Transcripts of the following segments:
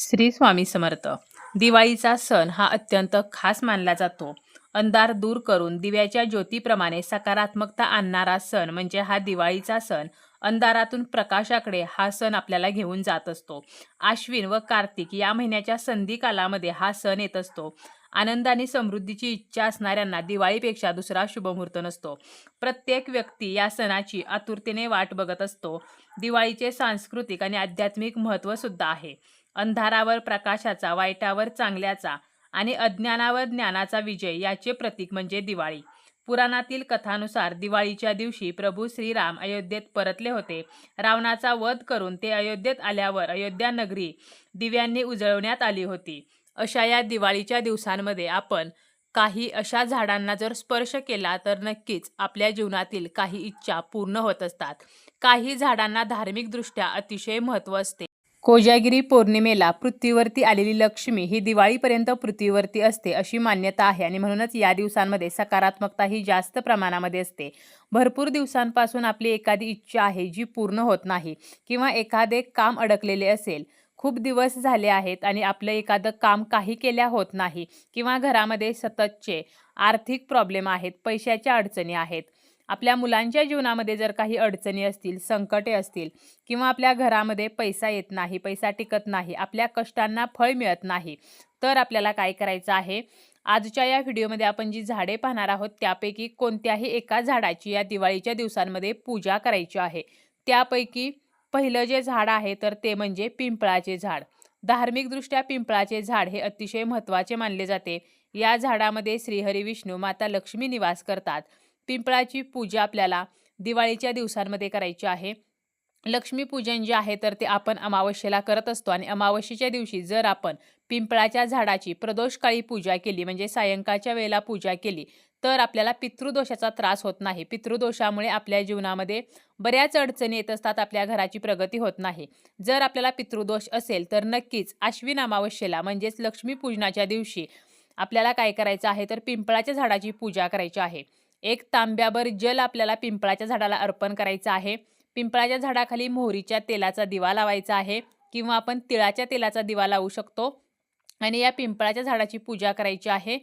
श्री स्वामी समर्थ. दिवाळीचा सण हा अत्यंत खास मानला जातो. अंधार दूर करून दिव्याच्या ज्योतीप्रमाणे सकारात्मकता आणणारा सण म्हणजे हा दिवाळीचा सण. अंधारातून प्रकाशाकडे हा सण आपल्याला घेऊन जात असतो. आश्विन व कार्तिक या महिन्याच्या संधी कालामध्ये हा सण येत असतो. आनंद आणि समृद्धीची इच्छा असणाऱ्यांना दिवाळीपेक्षा दुसरा शुभमुहूर्त नसतो. प्रत्येक व्यक्ती या सणाची आतुरतेने वाट बघत असतो. दिवाळीचे सांस्कृतिक आणि आध्यात्मिक महत्त्व सुद्धा आहे. अंधारावर प्रकाशाचा वाईटावर चांगल्याचा आणि अज्ञानावर ज्ञानाचा विजय याचे प्रतीक म्हणजे दिवाळी. पुराणातील कथानुसार दिवाळीच्या दिवशी प्रभू श्रीराम अयोध्येत परतले होते. रावणाचा वध करून ते अयोध्येत आल्यावर अयोध्या नगरी दिव्यांनी उजळवण्यात आली होती. अशा या दिवाळीच्या दिवसांमध्ये आपण काही अशा झाडांना जर स्पर्श केला तर नक्कीच आपल्या जीवनातील काही इच्छा पूर्ण होत असतात. काही झाडांना धार्मिकदृष्ट्या अतिशय महत्त्व असते. कोजागिरी पौर्णिमेला पृथ्वीवरती आलेली लक्ष्मी ही दिवाळीपर्यंत पृथ्वीवरती असते अशी मान्यता आहे आणि म्हणूनच या दिवसांमध्ये सकारात्मकता ही जास्त प्रमाणामध्ये असते. भरपूर दिवसांपासून आपली एखादी इच्छा आहे जी पूर्ण होत नाही किंवा एखादे काम अडकलेले असेल खूप दिवस झाले आहेत आणि आपलं एखादं काम काही केल्या होत नाही किंवा घरामध्ये सततचे आर्थिक प्रॉब्लेम आहेत पैशाच्या अडचणी आहेत. आपल्या मुलांच्या जीवनामध्ये जर काही अडचणी असतील संकटे असतील किंवा आपल्या घरामध्ये पैसा येत नाही पैसा टिकत नाही आपल्या कष्टांना फळ मिळत नाही तर आपल्याला काय करायचं आहे? आजच्या या व्हिडिओमध्ये आपण जी झाडे पाहणार आहोत त्यापैकी कोणत्याही एका झाडाची या दिवाळीच्या दिवसांमध्ये पूजा करायची आहे. त्यापैकी पहिलं जे झाड आहे तर ते म्हणजे पिंपळाचे झाड. धार्मिकदृष्ट्या पिंपळाचे झाड हे अतिशय महत्त्वाचे मानले जाते. या झाडामध्ये श्रीहरी विष्णू माता लक्ष्मी निवास करतात. पिंपळाची पूजा आपल्याला दिवाळीच्या दिवसांमध्ये करायची आहे. लक्ष्मीपूजन जे आहे तर ते आपण अमावस्येला करत असतो आणि अमावस्येच्या दिवशी जर आपण पिंपळाच्या झाडाची प्रदोषकाळी पूजा केली म्हणजे सायंकाळच्या वेळेला पूजा केली तर आपल्याला पितृदोषाचा त्रास होत नाही. पितृदोषामुळे आपल्या जीवनामध्ये बऱ्याच अडचणी येत असतात आपल्या घराची प्रगती होत नाही. जर आपल्याला पितृदोष असेल तर नक्कीच आश्विन अमावस्येला म्हणजेच लक्ष्मीपूजनाच्या दिवशी आपल्याला काय करायचं आहे तर पिंपळाच्या झाडाची पूजा करायची आहे. एक तांब्याभर जल आपल्याला पिंपळाच्या झाडाला अर्पण करायचं आहे. पिंपळाच्या झाडाखाली मोहरीच्या तेलाचा दिवा लावायचा आहे किंवा आपण तिळाच्या तेलाचा दिवा लावू शकतो. आणि या पिंपळाच्या झाडाची पूजा करायची आहे.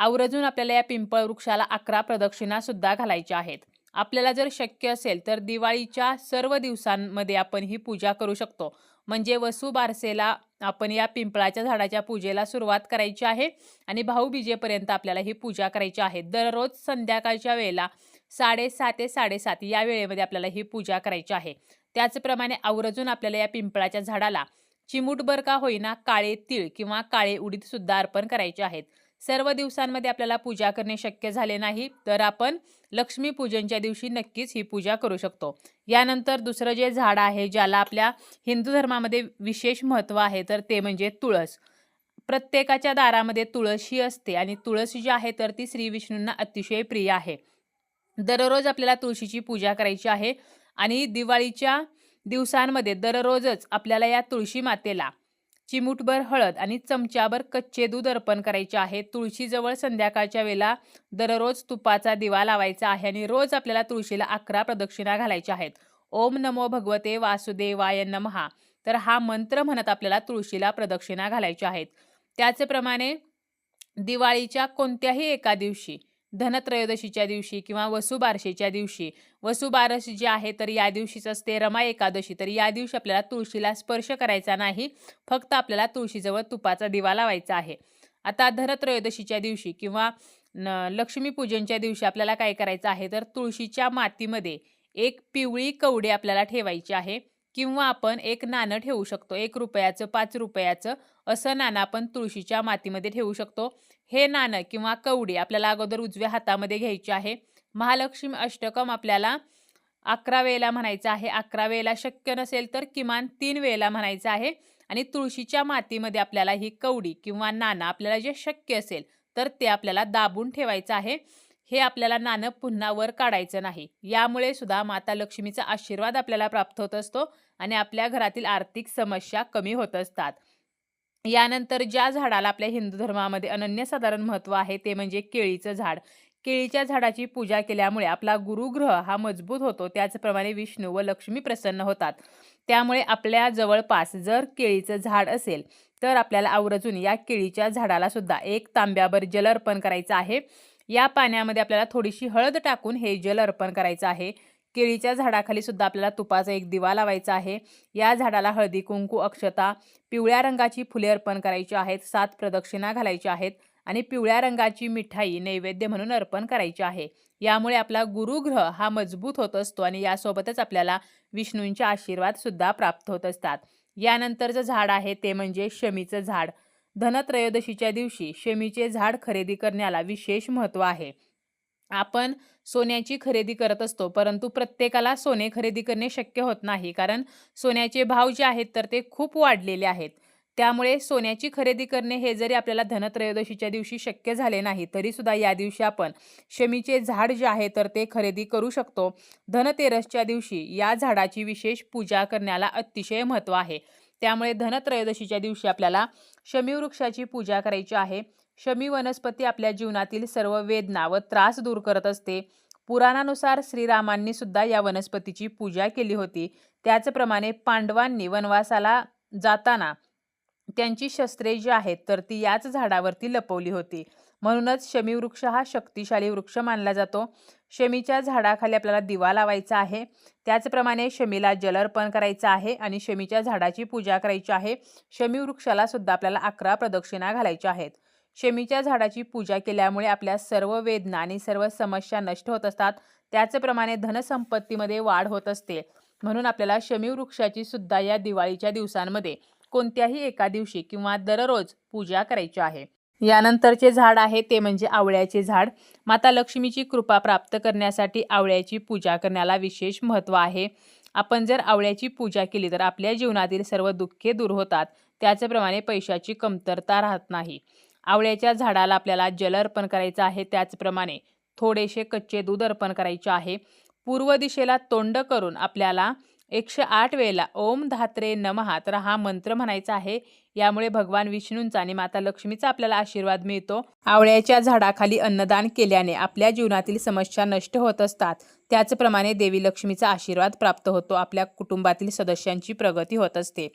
आवर्जून आपल्याला या पिंपळ वृक्षाला अकरा प्रदक्षिणा सुद्धा घालायच्या आहेत. आपल्याला जर शक्य असेल तर दिवाळीच्या सर्व दिवसांमध्ये आपण ही पूजा करू शकतो. म्हणजे वसू बारसेला आपण या पिंपळाच्या झाडाच्या पूजेला सुरुवात करायची आहे आणि भाऊबीजेपर्यंत आपल्याला ही पूजा करायची आहे. दररोज संध्याकाळच्या वेळेला साडेसात ते साडेसात या वेळेमध्ये आपल्याला ही पूजा करायची आहे. त्याचप्रमाणे आवर्जून आपल्याला या पिंपळाच्या झाडाला चिमूटभर का होईना काळे तीळ किंवा काळे उडीद सुद्धा अर्पण करायचे आहेत. सर्व दिवसांमध्ये आपल्याला पूजा करणे शक्य झाले नाही तर आपण लक्ष्मीपूजनच्या दिवशी नक्कीच ही पूजा करू शकतो. यानंतर दुसरं जे झाड आहे ज्याला आपल्या हिंदू धर्मामध्ये विशेष महत्त्व आहे तर ते म्हणजे तुळस. प्रत्येकाच्या दारामध्ये तुळस ही असते आणि तुळस जी आहे तर ती श्री विष्णूंना अतिशय प्रिय आहे. दररोज आपल्याला तुळशीची पूजा करायची आहे आणि दिवाळीच्या दिवसांमध्ये दररोजच आपल्याला या तुळशी मातेला चिमूटभर हळद आणि चमच्याभर कच्चे दूध अर्पण करायचे आहे. तुळशीजवळ संध्याकाळच्या वेळेला दररोज तुपाचा दिवा लावायचा आहे आणि रोज आपल्याला तुळशीला अकरा प्रदक्षिणा घालायच्या आहेत. ओम नमो भगवते वासुदेवाय नमहा. तर हा मंत्र म्हणत आपल्याला तुळशीला प्रदक्षिणा घालायच्या आहेत. त्याचप्रमाणे दिवाळीच्या कोणत्याही एका दिवशी धनत्रयोदशीच्या दिवशी किंवा वसुबारशेच्या दिवशी. वसुबारस जे आहे तर या दिवशीच असते रमा एकादशी. तर या दिवशी आपल्याला तुळशीला स्पर्श करायचा नाही. फक्त आपल्याला तुळशीजवळ तुपाचा दिवा लावायचा आहे. आता धनत्रयोदशीच्या दिवशी किंवा न लक्ष्मीपूजनच्या दिवशी आपल्याला काय करायचं आहे तर तुळशीच्या मातीमध्ये एक पिवळी कवडी आपल्याला ठेवायची आहे. किंवा आपण एक नाणं ठेवू शकतो एक रुपयाचं पाच रुपयाचं असं नाणं आपण तुळशीच्या मातीमध्ये ठेवू शकतो. हे नाणं किंवा कवडी आपल्याला अगोदर उजव्या हातामध्ये घ्यायची आहे. महालक्ष्मी अष्टकम आपल्याला अकरा वेळेला म्हणायचं आहे. अकरा वेळेला शक्य नसेल तर किमान तीन वेळेला म्हणायचं आहे. आणि तुळशीच्या मातीमध्ये आपल्याला ही कवडी किंवा नाणं आपल्याला जे शक्य असेल तर ते आपल्याला दाबून ठेवायचं आहे. हे आपल्याला नाणं पुन्हा वर काढायचं नाही. यामुळे सुद्धा माता लक्ष्मीचा आशीर्वाद आपल्याला प्राप्त होत असतो आणि आपल्या घरातील आर्थिक समस्या कमी होत असतात. यानंतर ज्या झाडाला आपल्या हिंदू धर्मामध्ये अनन्यसाधारण महत्त्व आहे ते म्हणजे केळीचं झाड. केळीच्या झाडाची पूजा केल्यामुळे आपला गुरुग्रह हा मजबूत होतो. त्याचप्रमाणे विष्णू व लक्ष्मी प्रसन्न होतात. त्यामुळे आपल्या जवळपास जर केळीचं झाड असेल तर आपल्याला आवर्जून या केळीच्या झाडाला सुद्धा एक तांब्यावर जल अर्पण करायचं आहे. या पाण्यामध्ये आपल्याला थोडीशी हळद टाकून हे जल अर्पण करायचं आहे. केळीच्या झाडाखाली सुद्धा आपल्याला तुपाचा एक दिवा लावायचा आहे. या झाडाला हळदी कुंकू अक्षता पिवळ्या रंगाची फुले अर्पण करायची आहेत. सात प्रदक्षिणा घालायच्या आहेत आणि पिवळ्या रंगाची मिठाई नैवेद्य म्हणून अर्पण करायची आहे. यामुळे आपला गुरुग्रह हा मजबूत होत असतो आणि यासोबतच आपल्याला विष्णूंचे आशीर्वाद सुद्धा प्राप्त होत असतात. यानंतरचं झाड आहे ते म्हणजे शमीचं झाड. धनत्रयोदशीच्या दिवशी शमीचे झाड खरेदी करण्याला विशेष महत्त्व आहे. आपण सोन्याची खरेदी करत असतो परंतु प्रत्येकाला सोने खरेदी करणे शक्य होत नाही कारण सोन्याचे भाव जे आहेत तर ते खूप वाढलेले आहेत. त्यामुळे सोन्याची खरेदी करणे हे जरी आपल्याला धनत्रयोदशीच्या दिवशी शक्य झाले नाही तरीसुद्धा या दिवशी आपण शमीचे झाड जे आहे तर ते खरेदी करू शकतो. धनतेरसच्या दिवशी या झाडाची विशेष पूजा करण्याला अतिशय महत्त्व आहे. त्यामुळे धनत्रयोदशीच्या दिवशी आपल्याला शमी वृक्षाची पूजा करायची आहे. शमी वनस्पती आपल्या जीवनातील सर्व वेदना व त्रास दूर करत असते. पुराणानुसार श्रीरामांनी सुद्धा या वनस्पतीची पूजा केली होती. त्याचप्रमाणे पांडवांनी वनवासाला जाताना त्यांची शस्त्रे जी आहेत तर ती याच झाडावरती लपवली होती. म्हणूनच शमी वृक्ष हा शक्तिशाली वृक्ष मानला जातो. शमीच्या झाडाखाली आपल्याला दिवा लावायचा आहे. त्याचप्रमाणे शमीला जल अर्पण करायचं आहे आणि शमीच्या झाडाची पूजा करायची आहे. शमी वृक्षाला सुद्धा आपल्याला अकरा प्रदक्षिणा घालायच्या आहेत. शमीच्या झाडाची पूजा केल्यामुळे आपल्या सर्व वेदना आणि सर्व समस्या नष्ट होत असतात. त्याचप्रमाणे धनसंपत्तीमध्ये वाढ होत असते. म्हणून आपल्याला शमी वृक्षाची सुद्धा या दिवाळीच्या दिवसांमध्ये कोणत्याही एका दिवशी किंवा दररोज पूजा करायची आहे. यानंतरचे झाड आहे ते म्हणजे आवळ्याचे झाड. माता लक्ष्मीची कृपा प्राप्त करण्यासाठी आवळ्याची पूजा करण्याला विशेष महत्त्व आहे. आपण जर आवळ्याची पूजा केली तर आपल्या जीवनातील सर्व दुःखे दूर होतात. त्याचप्रमाणे पैशाची कमतरता राहत नाही. आवळ्याच्या झाडाला आपल्याला जल अर्पण करायचं आहे. त्याचप्रमाणे थोडेसे कच्चे दूध अर्पण करायचे आहे. पूर्व दिशेला तोंड करून आपल्याला एकशे आठ वेळेला ओम धात्रे नमहा तर हा मंत्र म्हणायचा आहे. यामुळे भगवान विष्णूंचा आणि माता लक्ष्मीचा आपल्याला आशीर्वाद मिळतो. आवळ्याच्या झाडाखाली अन्नदान केल्याने आपल्या जीवनातील समस्या नष्ट होत असतात. त्याचप्रमाणे देवी लक्ष्मीचा आशीर्वाद प्राप्त होतो. आपल्या कुटुंबातील सदस्यांची प्रगती होत असते.